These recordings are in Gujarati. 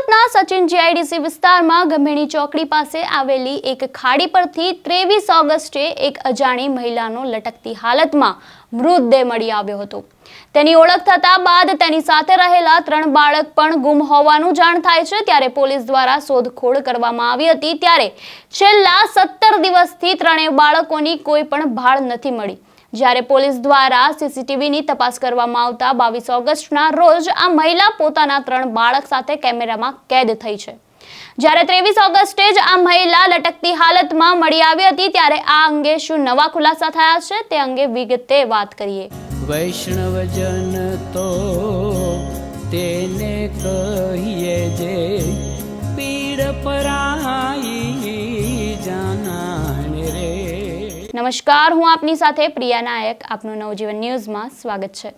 સુરતના સચિન જીઆઈડીસી વિસ્તારમાં ગંભીણી ચોકડી પાસે આવેલી એક ખાડી પરથી ત્રેવીસ ઓગસ્ટે એક અજાણી મહિલાનો લટકતી હાલતમાં મૃતદેહ મળી આવ્યો હતો. તેની ઓળખ થતા બાદ તેની સાથે રહેલા ત્રણ બાળક પણ ગુમ હોવાનું જાણ થાય છે. ત્યારે પોલીસ દ્વારા શોધખોળ કરવામાં આવી હતી. ત્યારે છેલ્લા સત્તર દિવસથી ત્રણેય બાળકોની કોઈ પણ ભાળ નથી મળી. જ્યારે પોલીસ દ્વારા સીસીટીવીની તપાસ કરવામાં આવતા બાવીસ ઓગસ્ટના રોજ આ મહિલા પોતાના ત્રણ બાળક સાથે કેમેરામાં કેદ થઈ છે. જ્યારે ત્રેવીસ ઓગસ્ટે જ આ મહિલા લટકતી હાલતમાં મળી આવી હતી, ત્યારે આ અંગે શું નવા ખુલાસા થયા છે તે અંગે વિગતે વાત કરીએ. વૈષ્ણવજન તો તેને કહીએ જે પીડ પરાઈ નમસ્કાર, હું આપની સાથે પ્રિયા નાયક. આપનું નવજીવન ન્યૂઝમાં સ્વાગત છે.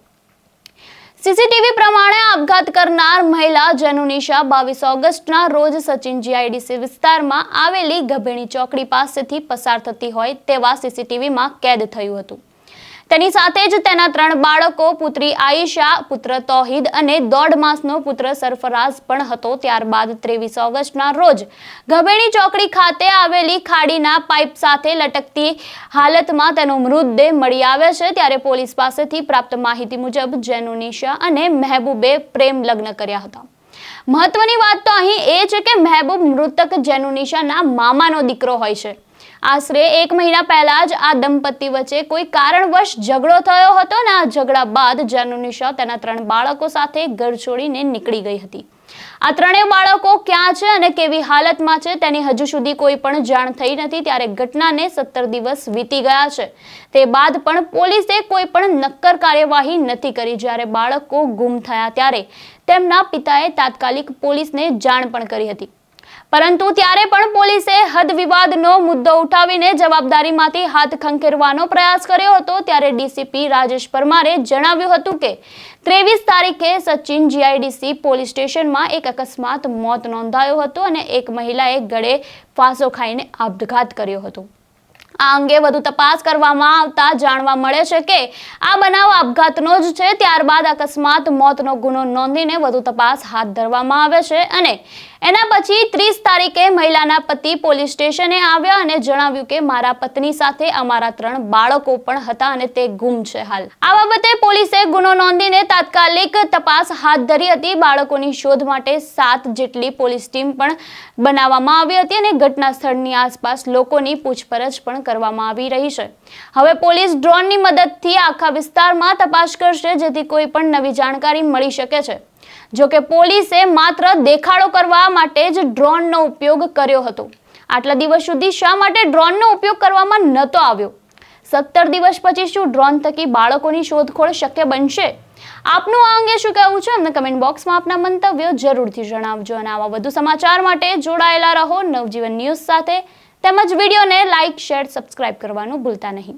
સીસીટીવી પ્રમાણે આપઘાત કરનાર મહિલા જનુનિશા બાવીસ ઓગસ્ટના રોજ સચિન જીઆઈડીસી વિસ્તારમાં આવેલી ગભેણી ચોકડી પાસેથી પસાર થતી હોય તેવા સીસીટીવીમાં કેદ થયું હતું. તેની સાથે જ તેના ત્રણ બાળકો, પુત્રી આયિશા, પુત્ર તૌહિદ અને દોઢ માસનો પુત્ર સરફરાઝ પણ હતો. ત્યારબાદ ત્રેવીસ ઓગસ્ટના રોજ ગભેણી ચોકડી ખાતે આવેલી ખાડીના પાઇપ સાથે લટકતી હાલતમાં તેનો મૃતદેહ મળી આવ્યો છે. ત્યારે પોલીસ પાસેથી પ્રાપ્ત માહિતી મુજબ જેનુનિશા અને મહેબૂબે પ્રેમ લગ્ન કર્યા હતા. મહત્વની વાત તો અહીં એ છે કે મહેબૂબ મૃતક જેનુનિશાના મામાનો દીકરો હોય છે. આશરે એક મહિના પહેલા જ આ દંપતી વચ્ચે કોઈ કારણવશ ઝઘડો થયો હતો અને આ ઝઘડા બાદ જાનુનિશા તેના ત્રણ બાળકો સાથે ઘર છોડીને નીકળી ગઈ હતી. આ ત્રણેય બાળકો ક્યાં છે અને કેવી હાલતમાં છે તેની હજુ સુધી કોઈ પણ જાણ થઈ નથી. ત્યારે ઘટનાને સત્તર દિવસ વીતી ગયા છે. તે બાદ પણ પોલીસે કોઈ પણ નક્કર કાર્યવાહી નથી કરી. જ્યારે બાળકો ગુમ થયા ત્યારે તેમના પિતાએ તાત્કાલિક પોલીસને જાણ પણ કરી હતી. પરંતુ ત્યારે પણ પોલીસે હદ વિવાદનો મુદ્દો ઉઠાવીને જવાબદારીમાંથી હાથ ખંખેરવાનો પ્રયાસ કર્યો હતો. ત્યારે ડીસીપી રાજેશ પરમારે જણાવ્યું હતું કે, ત્રેવીસ તારીખે સચિન જીઆઈડીસી પોલીસ સ્ટેશનમાં એક અકસ્માત મોત નોંધાયો હતો અને એક મહિલાએ ગળે ફાંસો ખાઈને આપઘાત કર્યો હતો. આ અંગે વધુ તપાસ કરવામાં આવતા જાણવા મળે છે કે આ બનાવ આપઘાતનો જ છે. ત્યારબાદ અકસ્માત મોતનો ગુનો નોંધીને વધુ તપાસ હાથ ધરવામાં આવે છે અને એના પછી ત્રીસ તારીખે મહિલાના પતિ પોલીસ સ્ટેશને આવ્યા અને જણાવ્યું કે મારા પત્ની સાથે અમારા ત્રણ બાળકો પણ હતા અને તે ગુમ છે હાલ. આ બાબતે પોલીસે ગુનો નોંધીને તાત્કાલિક તપાસ હાથ ધરી હતી. બાળકોની શોધ માટે સાત જેટલી પોલીસ ટીમ પણ બનાવવામાં આવી હતી અને ઘટના સ્થળની આસપાસ લોકોની પૂછપરછ કરવામાં આવી રહી છે. હવે પોલીસ ડ્રોનની મદદથી આખા વિસ્તારમાં તપાસ કરશે, જેથી કોઈ પણ નવી જાણકારી મળી શકે છે. જો કે પોલીસે માત્ર દેખાડો કરવા માટે જ ડ્રોનનો ઉપયોગ કર્યો હતો. આટલા દિવસ સુધી શા માટે ડ્રોનનો ઉપયોગ કરવામાં નહોતો આવ્યો? સત્તર દિવસ પછી શું ડ્રોન થકી બાળકોની શોધખોળ શક્ય બનશે? આપનું આ અંગે શું કહેવું છે? અમને કમેન્ટ બોક્સમાં આપના મંતવ્યો જરૂરથી જણાવજો. અને આવા વધુ સમાચાર માટે જોડાયેલા રહો નવજીવન ન્યૂઝ સાથે. તેમજ વિડીયોને લાઇક શેર સબસ્ક્રાઇબ કરવાનું ભૂલતા નહીં.